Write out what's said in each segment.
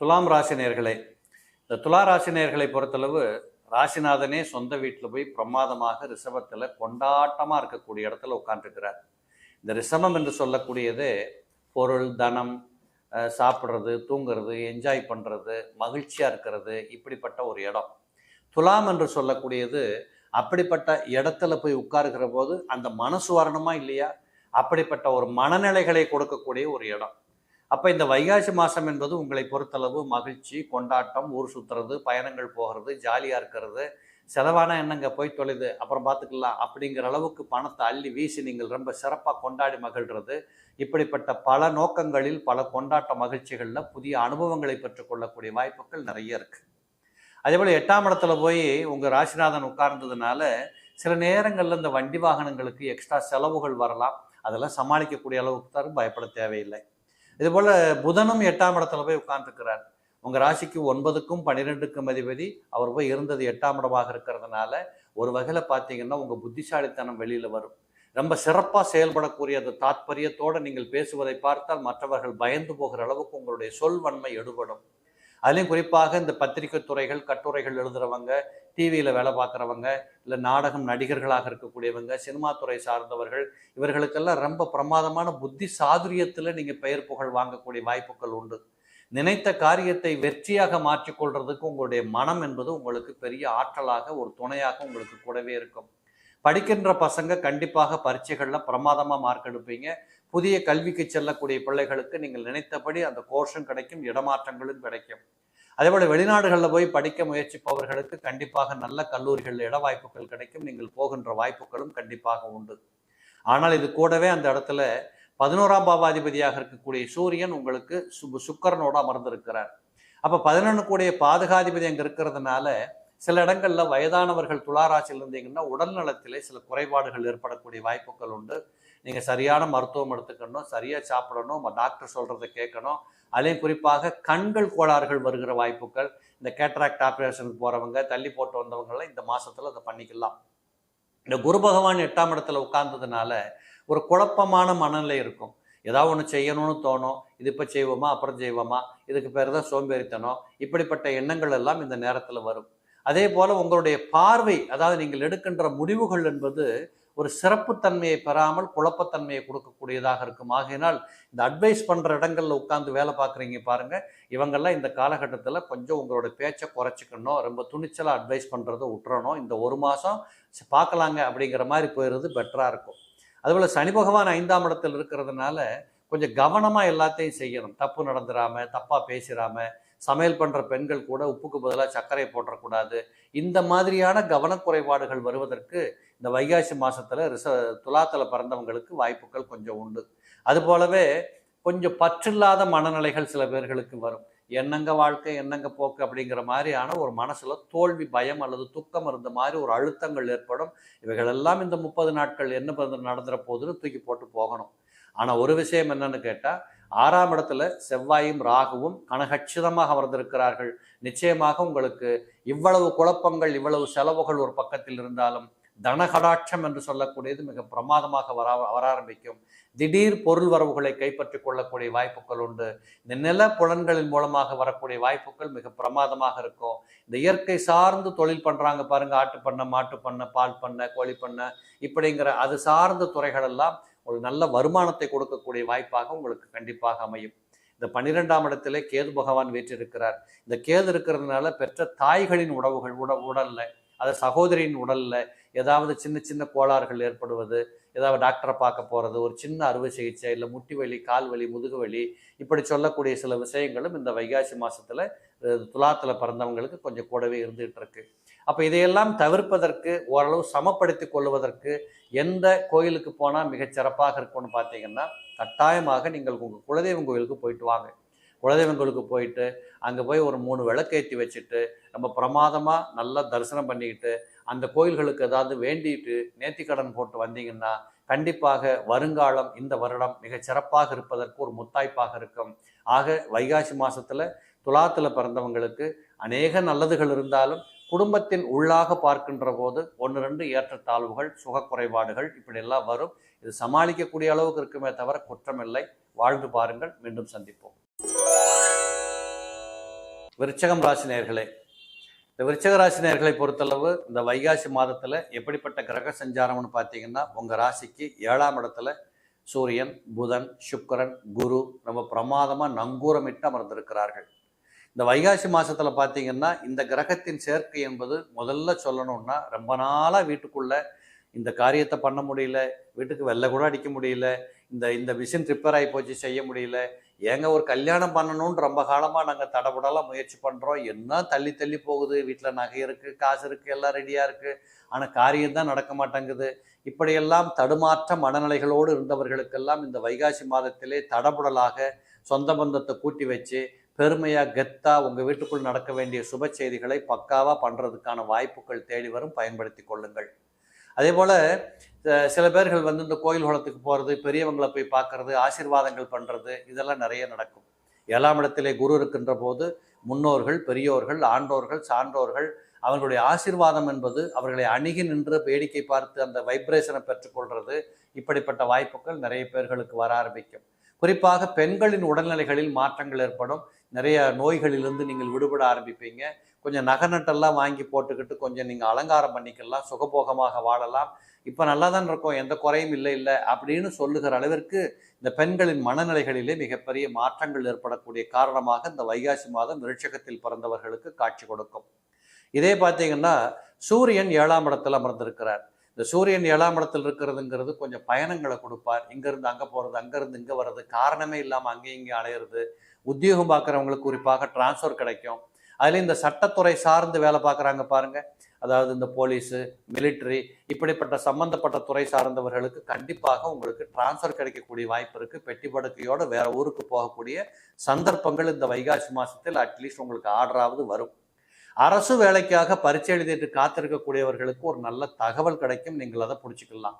துலாம் ராசினியர்களே இந்த துலா ராசினியர்களை பொறுத்தளவு ராசிநாதனே சொந்த வீட்டில் போய் பிரமாதமாக ரிஷபத்தில் கொண்டாட்டமாக இருக்கக்கூடிய இடத்துல உட்காந்துருக்கிறார் இந்த ரிஷபம் என்று சொல்லக்கூடியது பொருள் தனம் சாப்பிட்றது தூங்குறது என்ஜாய் பண்ணுறது மகிழ்ச்சியாக இருக்கிறது இப்படிப்பட்ட ஒரு இடம். துலாம் என்று சொல்லக்கூடியது அப்படிப்பட்ட இடத்துல போய் உட்காருகிற போது அந்த மனசு வரணுமா இல்லையா? அப்படிப்பட்ட ஒரு மனநிலைகளை கொடுக்கக்கூடிய ஒரு இடம். அப்போ இந்த வைகாசி மாதம் என்பது உங்களை பொறுத்தளவு மகிழ்ச்சி கொண்டாட்டம் ஊர் சுற்றுறது பயணங்கள் போகிறது ஜாலியாக இருக்கிறது செலவான என்னங்க போய் தொலைது அப்புறம் பார்த்துக்கலாம் அப்படிங்கிற அளவுக்கு பணத்தை அள்ளி வீசி நீங்கள் ரொம்ப சிறப்பாக கொண்டாடி மகிழ்கிறது இப்படிப்பட்ட பல நோக்கங்களில் பல கொண்டாட்ட மகிழ்ச்சிகளில் புதிய அனுபவங்களை பெற்றுக்கொள்ளக்கூடிய வாய்ப்புகள் நிறைய இருக்குது அதே போல் எட்டாம் இடத்துல போய் உங்கள் ராசிநாதன் உட்கார்ந்ததுனால சில நேரங்களில் இந்த வண்டி வாகனங்களுக்கு எக்ஸ்ட்ரா செலவுகள் வரலாம். அதெல்லாம் சமாளிக்கக்கூடிய அளவுக்கு தான் பயப்பட தேவையில்லை. இதுபோல் புதனும் எட்டாம் இடத்துல போய் உட்கார்ந்துருக்கிறார். உங்கள் ராசிக்கு ஒன்பதுக்கும் பன்னிரெண்டுக்கும் அதிபதி. அவர் போய் இருந்தது எட்டாம் இடமாக இருக்கிறதுனால ஒரு வகையில் பார்த்தீங்கன்னா உங்கள் புத்திசாலித்தனம் வெளியில் வரும். ரொம்ப சிறப்பாக செயல்படக்கூடிய அந்த தாத்பரியத்தோடு நீங்கள் பேசுவதை பார்த்தால் மற்றவர்கள் பயந்து போகிற அளவுக்கு உங்களுடைய சொல்வன்மை எடுபடும். அதுலேயும் குறிப்பாக இந்த பத்திரிகை துறைகள் கட்டுரைகள் எழுதுறவங்க டிவியில் வேலை பார்க்குறவங்க இல்லை நாடகம் நடிகர்களாக இருக்கக்கூடியவங்க சினிமா துறை சார்ந்தவர்கள் இவர்களுக்கெல்லாம் ரொம்ப பிரமாதமான புத்தி சாதுரியத்தில் நீங்கள் பெயர் புகழ் வாங்கக்கூடிய வாய்ப்புகள் உண்டு. நினைத்த காரியத்தை வெற்றியாக மாற்றிக்கொள்றதுக்கு உங்களுடைய மனம் என்பது உங்களுக்கு பெரிய ஆற்றலாக ஒரு துணையாக உங்களுக்கு கூடவே இருக்கும். படிக்கின்ற பசங்க கண்டிப்பாக பரீட்சைகளில் பிரமாதமாக மார்க் எடுப்பீங்க. புதிய கல்விக்கு செல்லக்கூடிய பிள்ளைகளுக்கு நீங்கள் நினைத்தபடி அந்த கோர்ஸும் கிடைக்கும் இடமாற்றங்களும் கிடைக்கும். அதேபோல் வெளிநாடுகளில் போய் படிக்க முயற்சிப்பவர்களுக்கு கண்டிப்பாக நல்ல கல்லூரிகளில் இட வாய்ப்புகள் கிடைக்கும் நீங்கள் போகின்ற வாய்ப்புகளும் கண்டிப்பாக உண்டு. ஆனால் இது கூடவே அந்த இடத்துல பதினோராம் பாவாதிபதியாக இருக்கக்கூடிய சூரியன் உங்களுக்கு சு சுக்கரனோடு அமர்ந்திருக்கிறார். அப்போ பதினொன்று கூடிய பாதுகாதிபதி அங்கே இருக்கிறதுனால சில இடங்களில் வயதானவர்கள் துளாராசியில் இருந்தீங்கன்னா உடல் நலத்திலே சில குறைபாடுகள் ஏற்படக்கூடிய வாய்ப்புகள் உண்டு. நீங்கள் சரியான மருத்துவம் எடுத்துக்கணும் சரியாக சாப்பிடணும் டாக்டர் சொல்கிறத கேட்கணும். அதுலேயும் குறிப்பாக கண்கள் கோளாறுகள் வருகிற வாய்ப்புகள் இந்த கேட்ராக்ட் ஆப்ரேஷனுக்கு போகிறவங்க தள்ளி போட்டு வந்தவங்களாம் இந்த மாதத்தில் அதை பண்ணிக்கலாம். இந்த குரு பகவான் எட்டாம் இடத்துல உட்கார்ந்ததுனால ஒரு குழப்பமான மனநிலை இருக்கும். ஏதாவது ஒன்று செய்யணும்னு தோணும். இது இப்போ செய்வோமா அப்புறம் செய்வோமா? இதுக்கு பேர் தான் சோம்பேறித்தனம். இப்படிப்பட்ட எண்ணங்கள் எல்லாம் இந்த நேரத்தில் வரும். அதே போல் உங்களுடைய பார்வை அதாவது நீங்கள் எடுக்கின்ற முடிவுகள் என்பது ஒரு சிறப்புத்தன்மையை பெறாமல் குழப்பத்தன்மையை கொடுக்கக்கூடியதாக இருக்கும். ஆகையினால் இந்த அட்வைஸ் பண்ணுற இடங்களில் உட்காந்து வேலை பார்க்குறீங்க பாருங்கள் இவங்கெல்லாம் இந்த காலகட்டத்தில் கொஞ்சம் உங்களோட பேச்சை குறைச்சிக்கணும் ரொம்ப துணிச்சலாக அட்வைஸ் பண்ணுறதை விட்டுறணும் இந்த ஒரு மாதம் பார்க்கலாங்க அப்படிங்கிற மாதிரி போயிடுறது பெட்டராக இருக்கும். அதுபோல் சனி பகவான் ஐந்தாம் இடத்தில் இருக்கிறதுனால கொஞ்சம் கவனமாக எல்லாத்தையும் செய்யணும். தப்பு நடந்துடாம தப்பாக பேசிடாம சமையல் பண்ணுற பெண்கள் கூட உப்புக்கு பதிலாக சர்க்கரை போட்டுறக்கூடாது. இந்த மாதிரியான கவனக்குறைபாடுகள் வருவதற்கு இந்த வைகாசி மாதத்தில் ரிச துலாத்தில் பிறந்தவங்களுக்கு வாய்ப்புகள் கொஞ்சம் உண்டு. அது போலவே கொஞ்சம் பற்றில்லாத மனநிலைகள் சில பேர்களுக்கு வரும். என்னங்க வாழ்க்கை என்னங்க போக்கு அப்படிங்கிற மாதிரியான ஒரு மனசில் தோல்வி பயம் அல்லது துக்கம் இருந்த மாதிரி ஒரு அழுத்தங்கள் ஏற்படும். இவைகளெல்லாம் இந்த முப்பது நாட்கள் என்ன நடந்துற போதுன்னு தூக்கி போட்டு போகணும். ஆனால் ஒரு விஷயம் என்னன்னு கேட்டால் ஆறாம் இடத்துல செவ்வாயும் ராகுவும் கனகச்சிதமாக அமர்ந்திருக்கிறார்கள். நிச்சயமாக உங்களுக்கு இவ்வளவு குழப்பங்கள் இவ்வளவு செலவுகள் ஒரு பக்கத்தில் இருந்தாலும் தனகடாட்சம் என்று சொல்லக்கூடியது மிக பிரமாதமாக வர வர ஆரம்பிக்கும். திடீர் பொருள் வரவுகளை கைப்பற்றிக் கொள்ளக்கூடிய வாய்ப்புகள் உண்டு. இந்த நில புலன்களின் மூலமாக வரக்கூடிய வாய்ப்புகள் மிக பிரமாதமாக இருக்கும். இந்த இயற்கை சார்ந்து தொழில் பண்றாங்க பாருங்க. ஆட்டு பண்ண மாட்டு பண்ணை பால் பண்ணை கோழி பண்ணை இப்படிங்கிற அது சார்ந்த துறைகள் எல்லாம் ஒரு நல்ல வருமானத்தை கொடுக்கக்கூடிய வாய்ப்பாக உங்களுக்கு கண்டிப்பாக அமையும். இந்த பன்னிரெண்டாம் இடத்திலே கேது பகவான் வீற்றிருக்கிறார். இந்த கேது இருக்கிறதுனால பெற்ற தாய்களின் உணவுகள் உட உடல்ல அதை சகோதரியின் உடலில் ஏதாவது சின்ன சின்ன கோளாறுகள் ஏற்படுவது ஏதாவது டாக்டரை பார்க்க போகிறது ஒரு சின்ன அறுவை சிகிச்சை இல்லை முட்டி வலி கால் வலி முதுகு வலி இப்படி சொல்லக்கூடிய சில விஷயங்களும் இந்த வைகாசி மாதத்தில் துலாத்தில் பிறந்தவங்களுக்கு கொஞ்சம் கூடவே இருந்துகிட்டு இருக்கு. அப்போ இதையெல்லாம் தவிர்ப்பதற்கு ஓரளவு சமப்படுத்தி கொள்வதற்கு எந்த கோயிலுக்கு போனால் மிகச் சிறப்பாக இருக்கும்னு பார்த்தீங்கன்னா கட்டாயமாக நீங்கள் உங்கள் குலதெய்வம் கோயிலுக்கு போயிட்டு வாங்க. குலதெய்வம் கோயிலுக்கு போயிட்டு அங்கே போய் ஒரு மூணு விளக்கேற்றி வச்சுட்டு நம்ம பிரமாதமாக நல்லா தரிசனம் பண்ணிக்கிட்டு அந்த கோயில்களுக்கு ஏதாவது வேண்டிட்டு நேர்த்திக்கடன் போட்டு வந்தீங்கன்னா கண்டிப்பாக வருங்காலம் இந்த வருடம் மிக சிறப்பாக இருப்பதற்கு ஒரு முத்தாய்ப்பாக இருக்கும். ஆக வைகாசி மாதத்தில் துலாத்தில் பிறந்தவங்களுக்கு அநேக நல்லதுகள் இருந்தாலும் குடும்பத்தின் உள்ளாக பார்க்கின்ற போது ஒன்று ரெண்டு ஏற்றத்தாழ்வுகள் சுகக்குறைபாடுகள் இப்படியெல்லாம் வரும். இது சமாளிக்கக்கூடிய அளவுக்கு இருக்குமே தவிர குற்றமில்லை. வாழ்ந்து பாருங்கள். மீண்டும் சந்திப்போம். விருச்சகம் ராசி நேர்களே இந்த விருச்சக ராசி நேர்களை பொறுத்தளவு இந்த வைகாசி மாதத்தில் எப்படிப்பட்ட கிரக சஞ்சாரம்னு பார்த்தீங்கன்னா உங்கள் ராசிக்கு ஏழாம் இடத்துல சூரியன் புதன் சுக்கரன் குரு ரொம்ப பிரமாதமாக நங்கூரமிட்டு அமர்ந்திருக்கிறார்கள். இந்த வைகாசி மாதத்தில் பார்த்தீங்கன்னா இந்த கிரகத்தின் சேர்க்கை என்பது முதல்ல சொல்லணும்னா ரொம்ப நாளாக வீட்டுக்குள்ளே இந்த காரியத்தை பண்ண முடியல வீட்டுக்கு வெள்ளை கூட அடிக்க முடியல இந்த இந்த மிஷின் ரிப்பேர் ஆகி போச்சு செய்ய முடியல ஏங்க ஒரு கல்யாணம் பண்ணணும்னு ரொம்ப காலமாக நாங்கள் தடபடலாம் முயற்சி பண்ணுறோம் என்ன தள்ளி தள்ளி போகுது? வீட்டில் நகை இருக்குது காசு இருக்குது எல்லாம் ரெடியாக இருக்குது ஆனால் காரியம் தான் நடக்க மாட்டேங்குது. இப்படியெல்லாம் தடுமாற்ற மனநிலைகளோடு இருந்தவர்களுக்கெல்லாம் இந்த வைகாசி மாதத்திலே தடபுடலாக சொந்த பந்தத்தை கூட்டி வச்சு பெருமையாக கெத்தாக உங்கள் வீட்டுக்குள் நடக்க வேண்டிய சுப செய்திகளை பக்காவாக பண்ணுறதுக்கான வாய்ப்புகள் தேடி வரும். பயன்படுத்தி கொள்ளுங்கள். அதே போல் சில பேர்கள் வந்து இந்த கோயில் குளத்துக்கு போகிறது பெரியவங்களை போய் பார்க்கறது ஆசீர்வாதங்கள் பண்ணுறது இதெல்லாம் நிறைய நடக்கும். ஏழாம் இடத்திலே குரு இருக்கின்ற போது முன்னோர்கள் பெரியோர்கள் ஆண்டோர்கள் சான்றோர்கள் அவர்களுடைய ஆசீர்வாதம் என்பது அவர்களை அணுகி நின்று வேடிக்கை பார்த்து அந்த வைப்ரேஷனை பெற்றுக்கொள்வது இப்படிப்பட்ட வாய்ப்புகள் நிறைய பேர்களுக்கு வர ஆரம்பிக்கும். குறிப்பாக பெண்களின் உடல்நிலைகளில் மாற்றங்கள் ஏற்படும். நிறைய நோய்களிலிருந்து நீங்கள் விடுபட ஆரம்பிப்பீங்க. கொஞ்சம் நகை நட்டெல்லாம் வாங்கி போட்டுக்கிட்டு கொஞ்சம் நீங்கள் அலங்காரம் பண்ணிக்கலாம் சுகபோகமாக வாழலாம். இப்போ நல்லா தான் இருக்கும் எந்த குறையும் இல்லை இல்லை அப்படின்னு சொல்லுகிற அளவிற்கு இந்த பெண்களின் மனநிலைகளிலே மிகப்பெரிய மாற்றங்கள் ஏற்படக்கூடிய காரணமாக இந்த வைகாசி மாதம் விருட்சகத்தில் பிறந்தவர்களுக்கு காட்சி கொடுக்கும். இதே பார்த்தீங்கன்னா சூரியன் ஏழாம் இடத்தில் அமர்ந்திருக்கிறார். இந்த சூரியன் ஏழாம் இடத்தில் இருக்கிறதுங்கிறது கொஞ்சம் பயணங்களை கொடுப்பார். இங்கேருந்து அங்கே போகிறது அங்கேருந்து இங்கே வர்றது காரணமே இல்லாமல் அங்கேயும் இங்கே அலையிறது. உத்தியோகம் பார்க்குறவங்களுக்கு குறிப்பாக டிரான்ஸ்ஃபர் கிடைக்கும். அதில் இந்த சட்டத்துறை சார்ந்து வேலை பார்க்குறாங்க பாருங்கள் அதாவது இந்த போலீஸு மிலிட்ரி இப்படிப்பட்ட சம்பந்தப்பட்ட துறை சார்ந்தவர்களுக்கு கண்டிப்பாக உங்களுக்கு டிரான்ஸ்ஃபர் கிடைக்கக்கூடிய வாய்ப்பு இருக்குது பெட்டி படுக்கையோடு வேறு ஊருக்கு போகக்கூடிய சந்தர்ப்பங்கள் இந்த வைகாசி மாதத்தில் அட்லீஸ்ட் உங்களுக்கு ஆர்டராவது வரும். அரசு வேலைக்காக பரீட்சை எழுதிட்டு காத்திருக்கக்கூடியவர்களுக்கு ஒரு நல்ல தகவல் கிடைக்கும். நீங்கள் அதை பிடிச்சிக்கலாம்.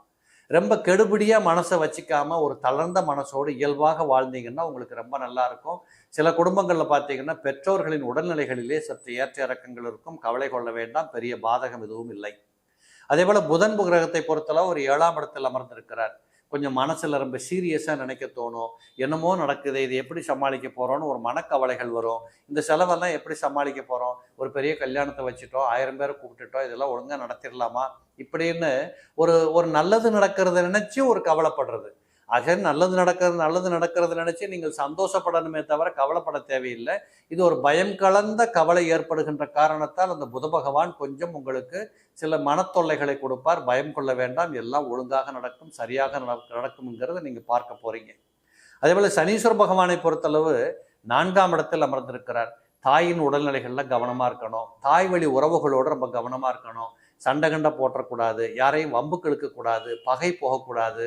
ரொம்ப கெடுபிடியாக மனசை வச்சுக்காம ஒரு தளர்ந்த மனசோடு இயல்பாக வாழ்ந்தீங்கன்னா உங்களுக்கு ரொம்ப நல்லா இருக்கும். சில குடும்பங்களில் பார்த்தீங்கன்னா பெற்றோர்களின் உடல்நிலைகளிலே சற்று ஏற்ற இறக்கங்கள் இருக்கும். கவலை கொள்ள வேண்டாம். பெரிய பாதகம் எதுவும் இல்லை. அதே போல் புதன் கிரகத்தை பொறுத்தளவு ஒரு ஏழாம் இடத்தில் அமர்ந்திருக்கிறார். கொஞ்சம் மனசில் ரொம்ப சீரியஸாக நினைக்க தோணும். என்னமோ நடக்குது இது எப்படி சமாளிக்க போகிறோன்னு ஒரு மனக்கவலைகள் வரும். இந்த செலவெல்லாம் எப்படி சமாளிக்க போகிறோம் ஒரு பெரிய கல்யாணத்தை வச்சுட்டோம் ஆயிரம் பேரை கூப்பிட்டுட்டோம் இதெல்லாம் ஒழுங்காக நடத்திடலாமா இப்படின்னு ஒரு ஒரு நல்லது நடக்கிறத நினச்சி ஒரு கவலைப்படுறது. ஆக நல்லது நடக்கிறது நல்லது நடக்கிறது நினைச்சு நீங்கள் சந்தோஷப்படணுமே தவிர கவலைப்பட தேவையில்லை. இது ஒரு பயம் கலந்த கவலை ஏற்படுகின்ற காரணத்தால் அந்த புத பகவான் கொஞ்சம் உங்களுக்கு சில மனத்தொல்லைகளை கொடுப்பார். பயம் கொள்ள வேண்டாம். எல்லாம் ஒழுங்காக நடக்கும் சரியாக நடக்கும்ங்கிறத நீங்கள் பார்க்க போறீங்க. அதேபோல் சனீஸ்வர பகவானை பொறுத்தளவு நான்காம் இடத்தில் அமர்ந்திருக்கிறார். தாயின் உடல்நிலைகளில் கவனமாக இருக்கணும். தாய் வழி உறவுகளோடு ரொம்ப கவனமாக இருக்கணும். சண்டை கண்டை போட்டக்கூடாது யாரையும் வம்புக்கு இழுக்கக்கூடாது பகை போகக்கூடாது.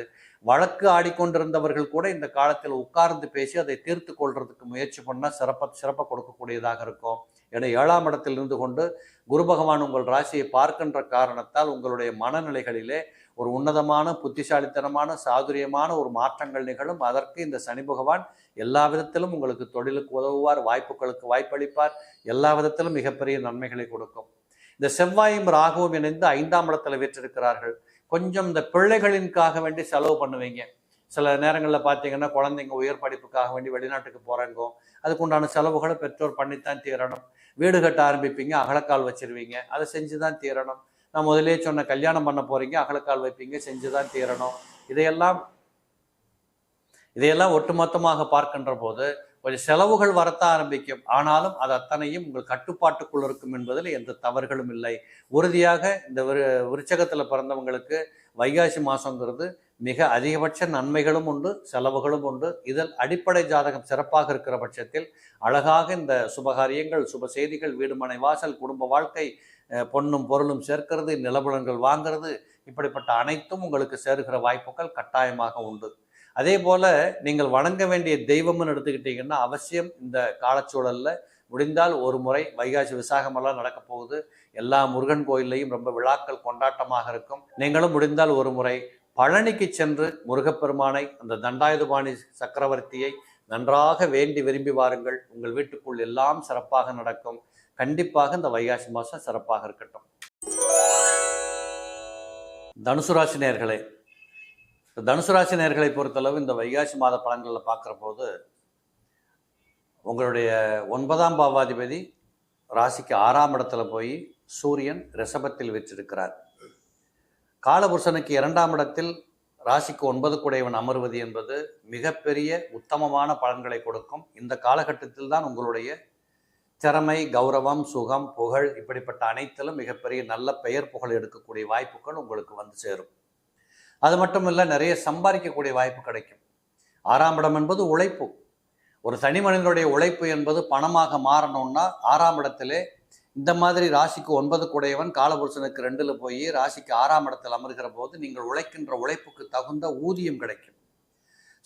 வழக்கு ஆடிக்கொண்டிருந்தவர்கள் கூட இந்த காலத்தில் உட்கார்ந்து பேசி அதை தீர்த்து கொள்றதுக்கு முயற்சி பண்ணால் சிறப்ப சிறப்பாக கொடுக்கக்கூடியதாக இருக்கும். என ஏழாம் இடத்தில் இருந்து கொண்டு குரு பகவான் உங்கள் ராசியை பார்க்கின்ற காரணத்தால் உங்களுடைய மனநிலைகளிலே ஒரு உன்னதமான புத்திசாலித்தனமான சாதுரியமான ஒரு மாற்றங்கள் நிகழும். அதற்கு இந்த சனி பகவான் எல்லா விதத்திலும் உங்களுக்கு தொழிலுக்கு உதவுவார் வாய்ப்புகளுக்கு வாய்ப்பளிப்பார். எல்லா விதத்திலும் மிகப்பெரிய நன்மைகளை கொடுக்கும். இந்த செவ்வாயும் ராகுவும் இணைந்து ஐந்தாம் இடத்துல வீற்றிருக்கிறார்கள். கொஞ்சம் இந்த பிள்ளைகளின்காக வேண்டி செலவு பண்ணுவீங்க. சில நேரங்களில் பார்த்தீங்கன்னா குழந்தைங்க உயர் படிப்புக்காக வேண்டி வெளிநாட்டுக்கு போகிறாங்கோ அதுக்கு உண்டான செலவுகளை பெற்றோர் பண்ணித்தான் தீரணும். வீடு கட்ட ஆரம்பிப்பீங்க அகலக்கால் வச்சிருவீங்க அதை செஞ்சு தான் தீரணும். நான் முதலே சொன்ன கல்யாணம் பண்ண போகிறீங்க அகலக்கால் வைப்பீங்க செஞ்சு தான் தீரணும். இதையெல்லாம் இதையெல்லாம் ஒட்டுமொத்தமாக பார்க்கின்ற போது கொஞ்சம் செலவுகள் வரத்த ஆரம்பிக்கும். ஆனாலும் அது அத்தனையும் உங்கள் கட்டுப்பாட்டுக்குள் இருக்கும் என்பதில் எந்த தவறுகளும் இல்லை. உறுதியாக இந்த விருச்சகத்தில் பிறந்தவங்களுக்கு வைகாசி மாதங்கிறது மிக அதிகபட்ச நன்மைகளும் உண்டு செலவுகளும் உண்டு. இதில் அடிப்படை ஜாதகம் சிறப்பாக இருக்கிற பட்சத்தில் அழகாக இந்த சுபகாரியங்கள் சுப செய்திகள் வீடுமனை வாசல் குடும்ப வாழ்க்கை பொண்ணும் பொருளும் சேர்க்கிறது நிலபுலன்கள் வாங்கிறது இப்படிப்பட்ட அனைத்தும் உங்களுக்கு சேருகிற வாய்ப்புகள் கட்டாயமாக உண்டு. அதே போல் நீங்கள் வணங்க வேண்டிய தெய்வம்னு எடுத்துக்கிட்டீங்கன்னா அவசியம் இந்த காலச்சூழலில் முடிந்தால் ஒரு முறை வைகாசி விசாகமெல்லாம் நடக்க போகுது. எல்லா முருகன் கோயில்லையும் ரொம்ப விழாக்கள் கொண்டாட்டமாக இருக்கும். நீங்களும் முடிந்தால் ஒரு முறை பழனிக்கு சென்று முருகப்பெருமானை அந்த தண்டாயுதபாணி சக்கரவர்த்தியை நன்றாக வேண்டி விரும்பி வாருங்கள். உங்கள் வீட்டுக்குள் எல்லாம் சிறப்பாக நடக்கும். கண்டிப்பாக இந்த வைகாசி மாதம் சிறப்பாக இருக்கட்டும். தனுசு ராசினியர்களே தனுசு ராசி நேர்களை பொறுத்தளவு இந்த வைகாசி மாத பலன்களில் பார்க்குற போது உங்களுடைய ஒன்பதாம் பாவாதிபதி ராசிக்கு ஆறாம் இடத்துல போய் சூரியன் ரிஷபத்தில் வச்சிருக்கிறார் காலபுருஷனுக்கு இரண்டாம் இடத்தில் ராசிக்கு ஒன்பது குடையவன் அமர்வது என்பது மிகப்பெரிய உத்தமமான பலன்களை கொடுக்கும். இந்த காலகட்டத்தில் தான் உங்களுடைய திறமை கௌரவம் சுகம் புகழ் இப்படிப்பட்ட அனைத்திலும் மிகப்பெரிய நல்ல பெயர் புகழ் எடுக்கக்கூடிய வாய்ப்புகள் உங்களுக்கு வந்து சேரும். அது மட்டும் இல்லை நிறைய சம்பாதிக்கக்கூடிய வாய்ப்பு கிடைக்கும். ஆறாம் இடம் என்பது உழைப்பு. ஒரு தனி மனிதனுடைய உழைப்பு என்பது பணமாக மாறணும்னா ஆறாம் இடத்திலே இந்த மாதிரி ராசிக்கு ஒன்பது குடையவன் காலபுருஷனுக்கு ரெண்டில் போய் ராசிக்கு ஆறாம் இடத்தில் அமர்கிற போது நீங்கள் உழைக்கின்ற உழைப்புக்கு தகுந்த ஊதியம் கிடைக்கும்.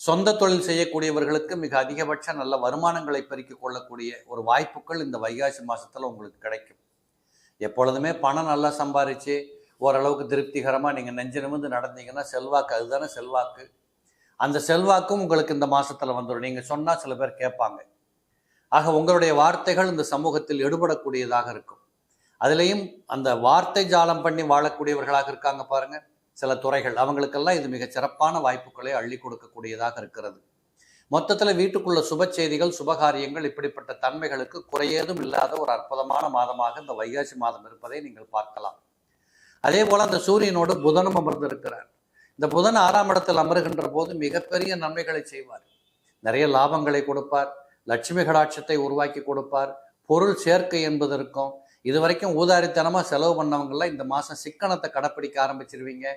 சொந்த தொழில் செய்யக்கூடியவர்களுக்கு மிக அதிகபட்ச நல்ல வருமானங்களை பெருக்கிக் கொள்ளக்கூடிய ஒரு வாய்ப்புகள் இந்த வைகாசி மாதத்தில் உங்களுக்கு கிடைக்கும். எப்பொழுதுமே பணம் நல்லா சம்பாரிச்சு ஓரளவுக்கு திருப்திகரமாக நீங்கள் நெஞ்சு நிமிர்ந்து நடந்தீங்கன்னா செல்வாக்கு அதுதானே செல்வாக்கு. அந்த செல்வாக்கும் உங்களுக்கு இந்த மாதத்தில் வந்துடும் நீங்கள் சொன்னால் சில பேர் கேட்பாங்க. ஆக உங்களுடைய வார்த்தைகள் இந்த சமூகத்தில் எடுபடக்கூடியதாக இருக்கும். அதுலேயும் அந்த வார்த்தை ஜாலம் பண்ணி வாழக்கூடியவர்களாக இருக்காங்க பாருங்கள் சில துறைகள். அவங்களுக்கெல்லாம் இது மிக சிறப்பான வாய்ப்புகளை அள்ளி கொடுக்கக்கூடியதாக இருக்கிறது. மொத்தத்தில் வீட்டுக்குள்ள சுப செய்திகள் சுபகாரியங்கள் இப்படிப்பட்ட தன்மைகளுக்கு குறையேதும் இல்லாத ஒரு அற்புதமான மாதமாக இந்த வைகாசி மாதம் இருப்பதை நீங்கள் பார்க்கலாம். அதே போல் அந்த சூரியனோடு புதனும் அமர்ந்திருக்கிறார். இந்த புதன் ஆறாம் இடத்தில் அமருகின்ற போது மிகப்பெரிய நன்மைகளை செய்வார். நிறைய லாபங்களை கொடுப்பார். லட்சுமி கடாட்சத்தை உருவாக்கி கொடுப்பார். பொருள் சேர்க்கை என்பது இருக்கும் இது வரைக்கும் ஊதாரித்தனமாக செலவு பண்ணவங்களாம் இந்த மாதம் சிக்கனத்தை கடைப்பிடிக்க ஆரம்பிச்சிருவீங்க.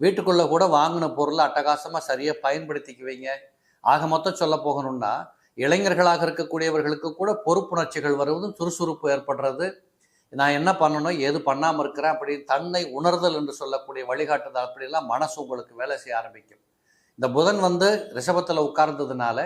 வீட்டுக்குள்ளே கூட வாங்கின பொருளை அட்டகாசமாக சரியாக பயன்படுத்திக்குவீங்க. ஆக மொத்தம் சொல்ல போகணும்னா இளைஞர்களாக இருக்கக்கூடியவர்களுக்கு கூட பொறுப்புணர்ச்சிகள் வருவதும் சுறுசுறுப்பு ஏற்படுறது. நான் என்ன பண்ணணும் ஏது பண்ணாமல் இருக்கிறேன் அப்படி தன்னை உணர்தல் என்று சொல்லக்கூடிய வழிகாட்டுதல் அப்படிலாம் மனசு உங்களுக்கு வேலை செய்ய ஆரம்பிக்கும். இந்த புதன் வந்து ரிஷபத்தில் உட்கார்ந்ததுனால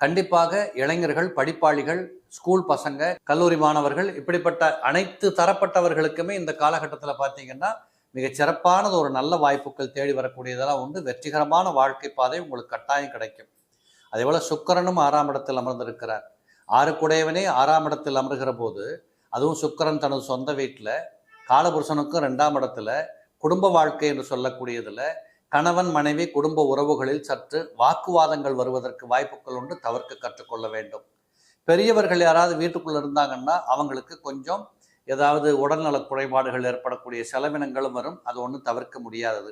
கண்டிப்பாக இளைஞர்கள் படிப்பாளிகள் ஸ்கூல் பசங்க கல்லூரி மாணவர்கள் இப்படிப்பட்ட அனைத்து தரப்பட்டவர்களுக்குமே இந்த காலகட்டத்தில் பார்த்தீங்கன்னா மிக சிறப்பானது ஒரு நல்ல வாய்ப்புகள் தேடி வரக்கூடியதெல்லாம் உண்டு. வெற்றிகரமான வாழ்க்கை பாதை உங்களுக்கு கட்டாயம் கிடைக்கும். அதே போல் சுக்கரனும் ஆறாம் இடத்தில் அமர்ந்திருக்கிறார். ஆறுக்குடையவனே ஆறாம் இடத்தில் அமர்கிற போது அதுவும் சுக்கரன் தனது சொந்த வீட்டில் காலபுருஷனுக்கும் ரெண்டாம் இடத்துல குடும்ப வாழ்க்கை என்று சொல்லக்கூடியதில் கணவன் மனைவி குடும்ப உறவுகளில் சற்று வாக்குவாதங்கள் வருவதற்கு வாய்ப்புகள் உண்டு தவிர்க்க கற்றுக்கொள்ள வேண்டும். பெரியவர்கள் யாராவது வீட்டுக்குள்ளே இருந்தாங்கன்னா அவங்களுக்கு கொஞ்சம் ஏதாவது உடல்நல குறைபாடுகள் ஏற்படக்கூடிய செலவினங்களும் வரும் அது ஒன்றும் தவிர்க்க முடியாதது.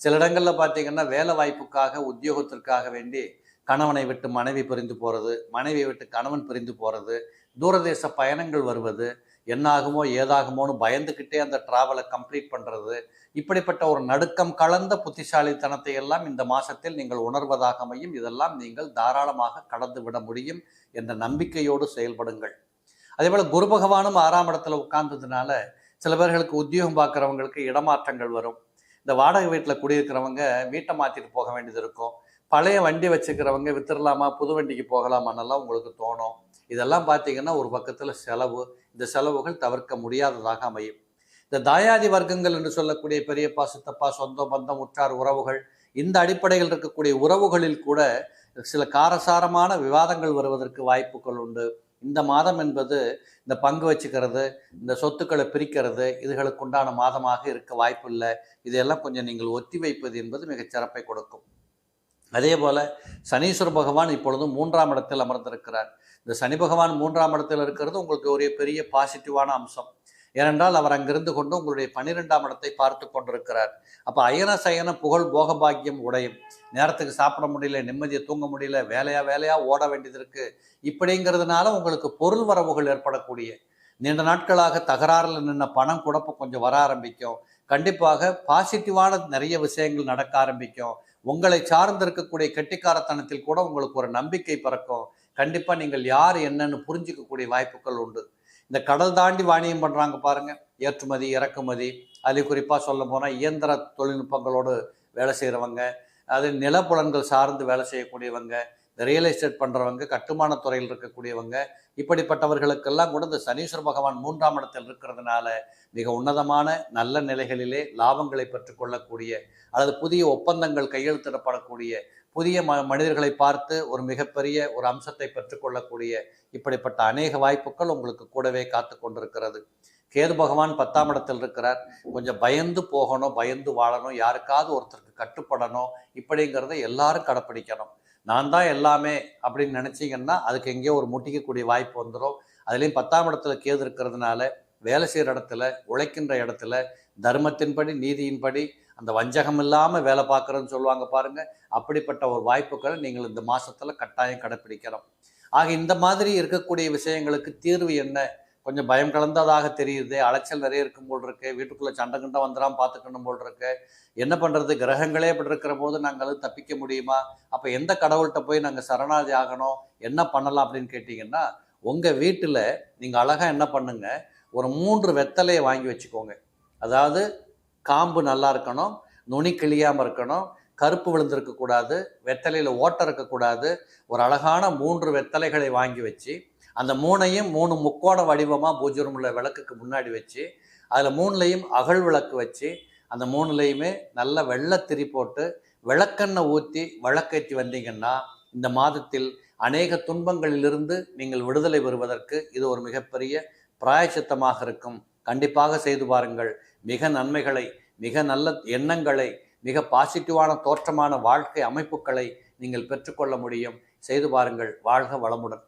சில இடங்களில் பார்த்தீங்கன்னா வேலை வாய்ப்புக்காக உத்தியோகத்திற்காக வேண்டி கணவனை விட்டு மனைவி பிரிந்து போகிறது மனைவியை விட்டு கணவன் பிரிந்து போகிறது தூரதேச பயணங்கள் வருவது என்னாகுமோ ஏதாகுமோன்னு பயந்துக்கிட்டே அந்த ட்ராவலை கம்ப்ளீட் பண்ணுறது இப்படிப்பட்ட ஒரு நடுக்கம் கலந்த புத்திசாலித்தனத்தை எல்லாம் இந்த மாதத்தில் நீங்கள் உணர்வதாக அமையும். இதெல்லாம் நீங்கள் தாராளமாக கடந்து விட முடியும் என்ற நம்பிக்கையோடு செயல்படுங்கள். அதேபோல் குரு பகவானும் ஆறாம் இடத்துல உட்கார்ந்ததுனால சில பேர்களுக்கு உத்தியோகம் பார்க்குறவங்களுக்கு இடமாற்றங்கள் வரும். இந்த வாடகை வீட்டில் குடியிருக்கிறவங்க வீட்டை மாற்றிட்டு போக வேண்டியது இருக்கும். பழைய வண்டி வச்சுக்கிறவங்க வித்துடலாமா புது வண்டிக்கு போகலாமான்னெல்லாம் உங்களுக்கு தோணும். இதெல்லாம் பார்த்தீங்கன்னா ஒரு பக்கத்தில் செலவு இந்த செலவுகள் தவிர்க்க முடியாததாக அமையும். இந்த தாயாதி வர்க்கங்கள் என்று சொல்லக்கூடிய பெரியப்பா சித்தப்பா சொந்தம் பந்தம் உற்றார் உறவுகள் இந்த அடிப்படையில் இருக்கக்கூடிய உறவுகளில் கூட சில காரசாரமான விவாதங்கள் வருவதற்கு வாய்ப்புகள் உண்டு. இந்த மாதம் என்பது இந்த பங்கு வச்சுக்கிறது இந்த சொத்துக்களை பிரிக்கிறது இதுகளுக்கு உண்டான மாதமாக இருக்க வாய்ப்பு இல்லை. இதையெல்லாம் கொஞ்சம் நீங்கள் ஒத்தி வைப்பது என்பது மிகச் சிறப்பை கொடுக்கும். அதே போல சனீஸ்வர பகவான் இப்பொழுது மூன்றாம் இடத்தில் அமர்ந்திருக்கிறார். இந்த சனி பகவான் மூன்றாம் இடத்தில் இருக்கிறது உங்களுக்கு ஒரு பெரிய பாசிட்டிவான அம்சம். ஏனென்றால் அவர் அங்கிருந்து கொண்டு உங்களுடைய பன்னிரெண்டாம் இடத்தை பார்த்து கொண்டிருக்கிறார். அப்போ அயன சயன புகழ் போகபாக்கியம் உடையும். நேரத்துக்கு சாப்பிட முடியல நிம்மதியை தூங்க முடியல வேலையா வேலையா ஓட வேண்டியது இருக்கு. இப்படிங்கிறதுனால உங்களுக்கு பொருள் வரவுகள் ஏற்படக்கூடிய. நீண்ட நாட்களாக தகராறில் நின்ன பணம் குழப்ப கொஞ்சம் வர ஆரம்பிக்கும். கண்டிப்பாக பாசிட்டிவான நிறைய விஷயங்கள் நடக்க ஆரம்பிக்கும். உங்களை சார்ந்து இருக்கக்கூடிய கெட்டிக்காரத்தனத்தில் கூட உங்களுக்கு ஒரு நம்பிக்கை பிறக்கும். கண்டிப்பாக நீங்கள் யார் என்னன்னு புரிஞ்சிக்கக்கூடிய வாய்ப்புகள் உண்டு. இந்த கடல் தாண்டி வாணியம் பண்ணுறாங்க பாருங்கள் ஏற்றுமதி இறக்குமதி அதில் குறிப்பாக சொல்ல போனால் இயந்திர தொழில்நுட்பங்களோடு வேலை செய்கிறவங்க அது நிலப்புலன்கள் சார்ந்து வேலை செய்யக்கூடியவங்க இந்த ரியல் எஸ்டேட் பண்ணுறவங்க கட்டுமான துறையில் இருக்கக்கூடியவங்க இப்படிப்பட்டவர்களுக்கெல்லாம் கூட இந்த சனீஸ்வர பகவான் மூன்றாம் இடத்தில் இருக்கிறதுனால மிக உன்னதமான நல்ல நிலைகளிலே லாபங்களை பெற்றுக்கொள்ளக்கூடிய அல்லது புதிய ஒப்பந்தங்கள் கையெழுத்திடப்படக்கூடிய புதிய ம மனிதர்களை பார்த்து ஒரு மிகப்பெரிய ஒரு அம்சத்தை பெற்றுக்கொள்ளக்கூடிய இப்படிப்பட்ட அநேக வாய்ப்புகள் உங்களுக்கு கூடவே காத்து கொண்டிருக்கிறது. கேது பகவான் பத்தாம் இடத்தில் இருக்கிறார். கொஞ்சம் பயந்து போகணும் பயந்து வாழணும் யாருக்காவது ஒருத்தருக்கு கட்டுப்படணும் இப்படிங்கிறத எல்லாரும் கடைப்பிடிக்கணும். நான் தான் எல்லாமே அப்படின்னு நினச்சிங்கன்னா அதுக்கு எங்கேயோ ஒரு முட்டிக்கக்கூடிய வாய்ப்பு வந்துடும் அதுலேயும் பத்தாம் இடத்துல கேது இருக்கிறதுனால வேலை செய்கிற இடத்துல உழைக்கின்ற இடத்துல தர்மத்தின்படி நீதியின்படி அந்த வஞ்சகம் இல்லாமல் வேலை பார்க்குறோன்னு சொல்லுவாங்க பாருங்கள் அப்படிப்பட்ட ஒரு வாய்ப்புகளை நீங்கள் இந்த மாதத்தில் கட்டாயம் கடைப்பிடிக்கிறோம் ஆக இந்த மாதிரி இருக்கக்கூடிய விஷயங்களுக்கு தீர்வு என்ன? கொஞ்சம் பயம் கலந்ததாக தெரியுது. அலைச்சல் நிறைய இருக்கும் போல் இருக்கு. வீட்டுக்குள்ளே சண்டை கண்டை வந்துடாமல் பார்த்துக்கணும் போல் இருக்கு. என்ன பண்ணுறது கிரகங்களே இப்படி இருக்கிற போது நாங்கள் தப்பிக்க முடியுமா? அப்போ எந்த கடவுள்கிட்ட போய் நாங்கள் சரணாதி ஆகணும்? என்ன பண்ணலாம் அப்படின்னு கேட்டிங்கன்னா உங்கள் வீட்டில் நீங்கள் அழகாக என்ன பண்ணுங்கள் ஒரு மூன்று வெத்தலையை வாங்கி வச்சுக்கோங்க. அதாவது காம்பு நல்லா இருக்கணும் நுனி கிளியாமல் இருக்கணும் கருப்பு விழுந்திருக்கக்கூடாது வெத்தலையில் ஓட்டை இருக்கக்கூடாது ஒரு அழகான மூன்று வெத்தலைகளை வாங்கி வச்சு அந்த மூணையும் மூணு முக்கோண வடிவமாக பூஜை ரூமில் விளக்குக்கு முன்னாடி வச்சு அதில் மூணுலேயும் அகல் விளக்கு வச்சு அந்த மூணுலையுமே நல்ல வெள்ளத்திரி போட்டு விளக்கெண்ணெய் ஊற்றி விளக்கேற்றி வந்தீங்கன்னா இந்த மாதத்தில் அநேக துன்பங்களிலிருந்து நீங்கள் விடுதலை பெறுவதற்கு இது ஒரு மிகப்பெரிய பிராயச்சித்தமாக இருக்கும். கண்டிப்பாக செய்து பாருங்கள். மிக நன்மைகளை மிக நல்ல எண்ணங்களை மிக பாசிட்டிவான தோற்றமான வாழ்க்கை அமைப்புகளை நீங்கள் பெற்றுக்கொள்ள முடியும். செய்து பாருங்கள். வாழ்க வளமுடன்.